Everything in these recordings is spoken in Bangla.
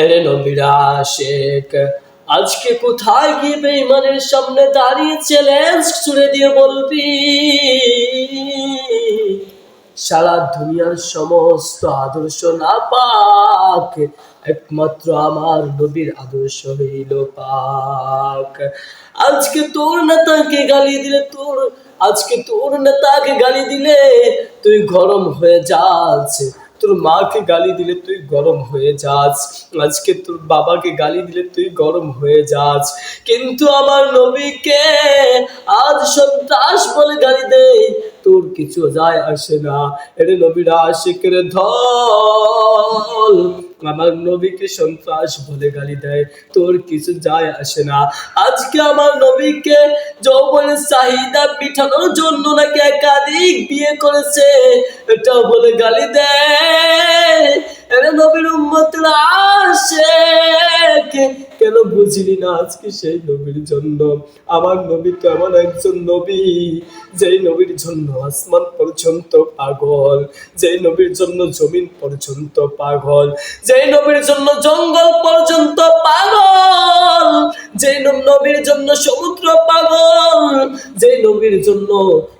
এরে নবীরা আজকে কোথায় গিয়ে বেঈমানের সামনে দাঁড়িয়ে চ্যালেঞ্জ ছুড়ে দিয়ে বলবি? সারা দুনিয়ার সমস্ত আদর্শ না পাক একমাত্র আমার নবীর আদর্শ হইল পাক। আজকে তোর নেতাকে গালি দিলে তোর, আজকে তোর নেতাকে গালি দিলে তুই গরম হয়ে যাস। তোর মাকে গালি দিলে তুই গরম হয়ে যাস। আজকে তোর বাবাকে গালি দিলে তুই গরম হয়ে যাস। কিন্তু আমার নবীকে আজ সন্ত্রাস বলে গালি দেয় তোর কিছু যায় আসে না। এরে নবীরা, আশিকের ধল। আমার নবীকে সন্ত্রাস বলে গালি দেয়, তোর কিছু যায় আসে না। আজকে আমার নবীকে যৌবনের চাহিদা পিঠানোর জন্য নাকি একাধিক বিয়ে করেছে এটা বলে গালি দেয়। এরে নবীর উম্মতরা আসে কেন না আজকে সেই নবীর জন্য? আমার নবী তো এমন একজন নবী? যেই নবীর জন্য আসমান পর্যন্ত পাগল, যেই নবীর জন্য জমিন পর্যন্ত পাগল, যেই নবীর জন্য জঙ্গল পর্যন্ত পাগল, যেই নবীর জন্য সমুদ্র পাগল। যেই নবীর জন্য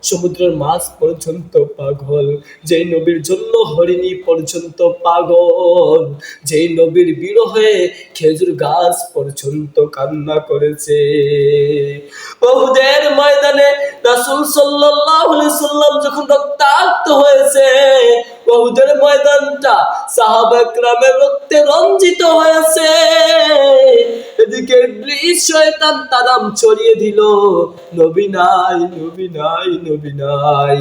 সমুদ্রের মাছ পর্যন্ত পাগল, যেই নবীর জন্য হরিণী পর্যন্ত পাগল, যেই নবীর বিরহে খেজুর গাছ পর্যন্ত কান্না করেছে। বহুদের ময়দানে রাসূল আলাইহি সাল্লাম যখন রক্তাক্ত হয়েছে, বহুদের ময়দানটা সাহাবা একরামের রক্তে রঞ্জিত হয়েছে। শয়তান তাদাম ছড়িয়ে দিল। নবী নাই নবী নাই নবী নাই।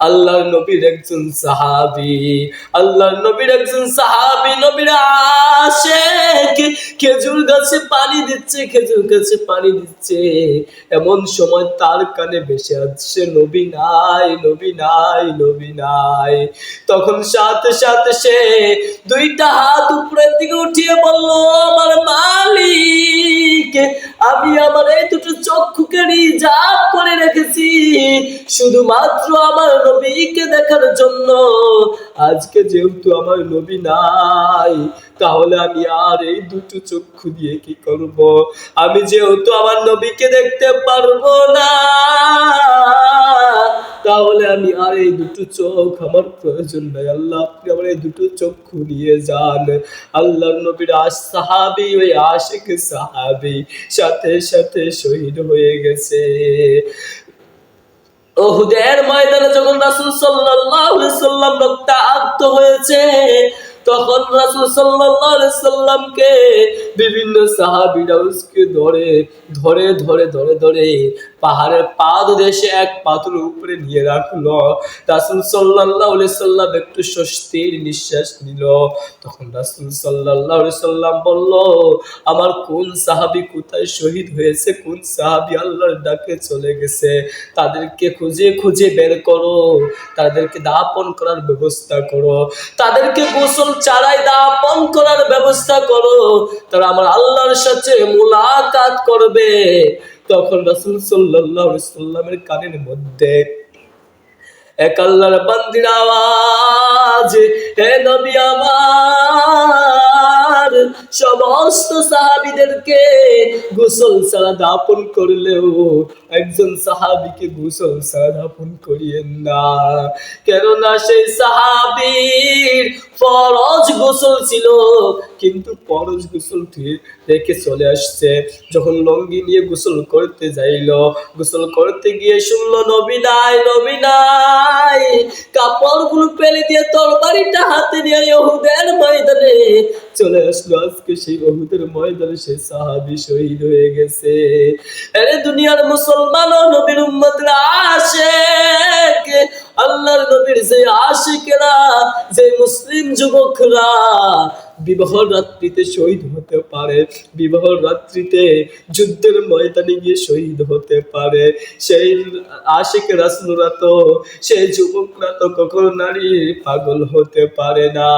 আল্লাহর নবীর একজন সাহাবি, আল্লাহর নবীর একজন সাহাবি, নবীর আশেক, খেজুর গাছে পানি দিচ্ছে, খেজুর গাছে পানি দিচ্ছে। এমন সময় তার কানে ভেসে আসছে, নবী নাই নবী নাই নবী নাই। তখন সাথে সাথে সে দুইটা হাত উপরের দিকে উঠিয়ে বলল আমার মালিক আমি আমার এই দুটো চক্ষুকে রিজার্ভ করে রেখেছি। শুধুমাত্র আমার নবীকে দেখার জন্য। আজকে যেহেতু আমার নবী নাই, তাহলে আমি আর এই দুটো চক্ষু দিয়ে কি করব? আমি যেহেতু আমার নবীকে দেখতে পারব না, তাহলে আমি আর এই দুটো চোখ আমার প্রয়োজন নাই। আল্লাহ, আপনি আমার এই দুটো চক্ষু নিয়ে যান। আল্লাহর নবীর আশ সাহাবি, ওই আশেক সাহাবি সাথে সাথে শহীদ হয়ে গেছে। ওহুদের ময়দানে যখন রাসুল আলাইহি সাল্লাম রক্তাক্ত হয়েছে তখন রাসূল সাল্লামকে বিভিন্ন উসকে ধরে ধরে ধরে ধরে ধরে পাহাড়ের পাদ দেশে এক পাথর উপরে নিয়ে রাসূল সাল্লাম একটু স্বস্তির নিঃশ্বাস নিল। তখন রাসূল আলাইহি সাল্লাম বলল, আমার কোন সাহাবি কোথায় শহীদ হয়েছে? কোন সাহাবী আল্লাহর ডাকে চলে গেছে? তাদেরকে খুঁজে খুঁজে বের করো। তাদেরকে দাপন করার ব্যবস্থা করো। তাদেরকে গোসল চারাই দাপন করার ব্যবস্থা করো। তারা আমার আল্লাহর সাথে মোলাকাত করবে। তখন রাসুল সাল্লাহ সাল্লামের কানের মধ্যে এক আল্লাহর বান্দির আওয়াজ, হে নবী আমার সমস্ত সাহাবীদেরকে গোসল ছাড়া দাপন করলেও একজন সাহাবীকে গোসল ছাড়া দাপন করিয়েন না। কেননা সেই সাহাবীর ফরজ গোসল ছিল, কিন্তু ফরজ গোসল রেখে চলে আসছে। যখন লঙ্গি নিয়ে গোসল করতে যাইল, গোসল করতে গিয়ে শুনলো নবী নাই। চলে আসলো। আজকে সেই বহুদের ময়দানে সেই সাহাবি শহীদ হয়ে গেছে। আরে দুনিয়ার মুসলমান ও নবীর উম্মতরা আশেক। আল্লাহর নবীর যে আশিকেরা, যে মুসলিম যুবকরা বিবাহ রাত্রিতে শহীদ হতে পারে, বিবাহ রাত্রিতে যুদ্ধের ময়দানে গিয়ে শহীদ হতে পারে। সেই আশিক রাসনুরা তো, সেই যুবকরা তো কখনো নারী পাগল হতে পারে না।